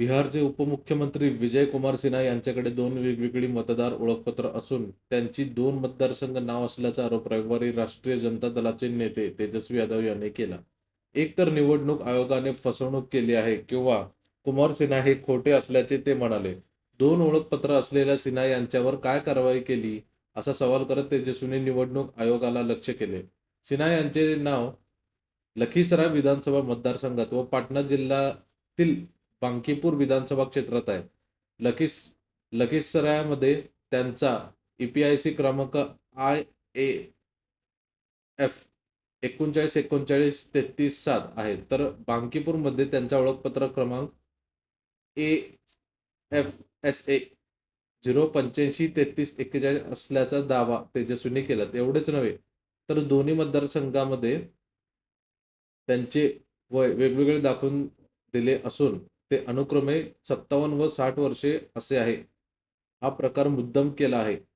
बिहारचे उपमुख्यमंत्री विजय कुमार सिन्हा यांच्याकडे दोन वेगवेगळी मतदार ओळखपत्र असून त्यांची दोन मतदारसंघ नाव असल्याचा आरोप रविवारी राष्ट्रीय जनता दलाचे नेते तेजस्वी यादव यांनी केला. एकतर निवडणूक आयोगाने फसवणूक केली आहे किंवा कुमार सिन्हा हे खोटे असल्याचे ते म्हणाले. दोन ओळखपत्र असलेल्या सिन्हा यांच्यावर काय कारवाई केली? असा सवाल करत तेजस्वीने निवडणूक आयोगाला लक्ष केले. सिन्हा यांचे नाव लखीसराय विधानसभा मतदारसंघात व पाटणा जिल्ह्यातील बांकीपूर विधानसभा क्षेत्रात आहे. लखीस लखीसरायामध्ये त्यांचा ईपीआयसी क्रमांक आय ए एफ एकोणचाळीस एकोणचाळीस तेहतीस सात आहे. तर बांकीपूरमध्ये त्यांचा ओळखपत्र क्रमांक A F S A zero पंच्याऐंशी तेहतीस एक्केचाळीस असल्याचा दावा तेजस्वीने केला एवढेच नव्हे तर दोन्ही मतदारसंघामध्ये त्यांचे वय वेगवेगळे दाखवून दिले असून ते अनुक्रमे सत्तावन्न व साठ वर्षे असे आहे. हा प्रकार मुद्दाम केला आहे.